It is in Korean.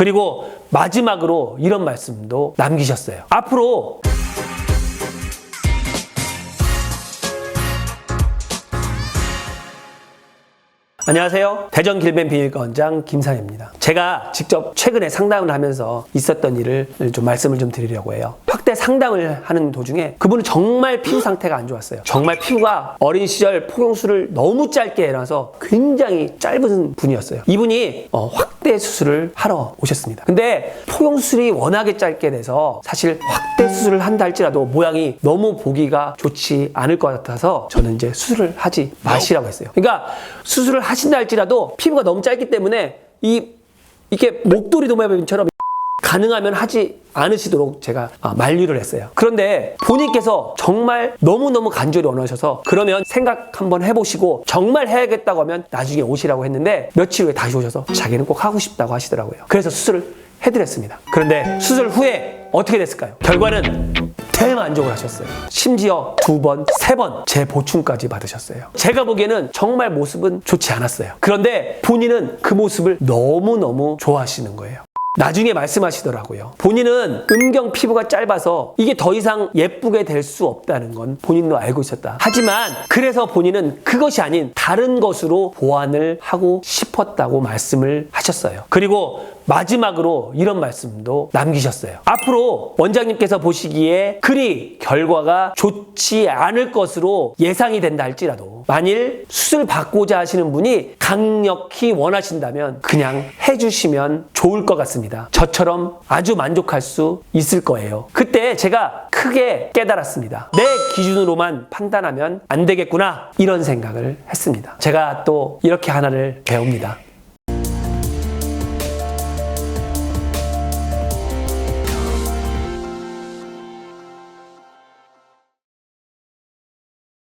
그리고 마지막으로 이런 말씀도 남기셨어요. 앞으로 안녕하세요. 대전 길벤 비밀과 원장 김상입니다. 제가 직접 최근에 상담을 하면서 있었던 일을 좀 말씀을 좀 드리려고 해요. 확대 상담을 하는 도중에 그분은 정말 피부 상태가 안 좋았어요. 정말 피부가 어린 시절 폭용수를 너무 짧게 해놔서 굉장히 짧은 분이었어요. 이분이 어, 확대 수술을 하러 오셨습니다. 근데 폭용수술이 워낙에 짧게 돼서 사실 확대 수술을 한다 할지라도 모양이 너무 보기가 좋지 않을 것 같아서 저는 이제 수술을 하지 마시라고 했어요. 그러니까 수술을 하신다 할지라도 피부가 너무 짧기 때문에 이 이게 목도리 도마뱀처럼 가능하면 하지 않으시도록 제가 아, 만류를 했어요. 그런데 본인께서 정말 너무너무 간절히 원하셔서 그러면 생각 한번 해보시고 정말 해야겠다고 하면 나중에 오시라고 했는데 며칠 후에 다시 오셔서 자기는 꼭 하고 싶다고 하시더라고요. 그래서 수술을 해드렸습니다. 그런데 수술 후에 어떻게 됐을까요? 결과는 대만족을 하셨어요. 심지어 두 번, 세 번 재보충까지 받으셨어요. 제가 보기에는 정말 모습은 좋지 않았어요. 그런데 본인은 그 모습을 너무너무 좋아하시는 거예요. 나중에 말씀하시더라고요. 본인은 음경 피부가 짧아서 이게 더 이상 예쁘게 될 수 없다는 건 본인도 알고 있었다. 하지만 그래서 본인은 그것이 아닌 다른 것으로 보완을 하고 싶었다고 말씀을 하셨 어요. 그리고 마지막으로 이런 말씀도 남기셨어요. 앞으로 원장님께서 보시기에 그리 결과가 좋지 않을 것으로 예상이 된다 할지라도 만일 수술 받고자 하시는 분이 강력히 원하신다면 그냥 해주시면 좋을 것 같습니다. 저처럼 아주 만족할 수 있을 거예요. 그때 제가 크게 깨달았습니다. 내 기준으로만 판단하면 안 되겠구나 이런 생각을 했습니다. 제가 또 이렇게 하나를 배웁니다.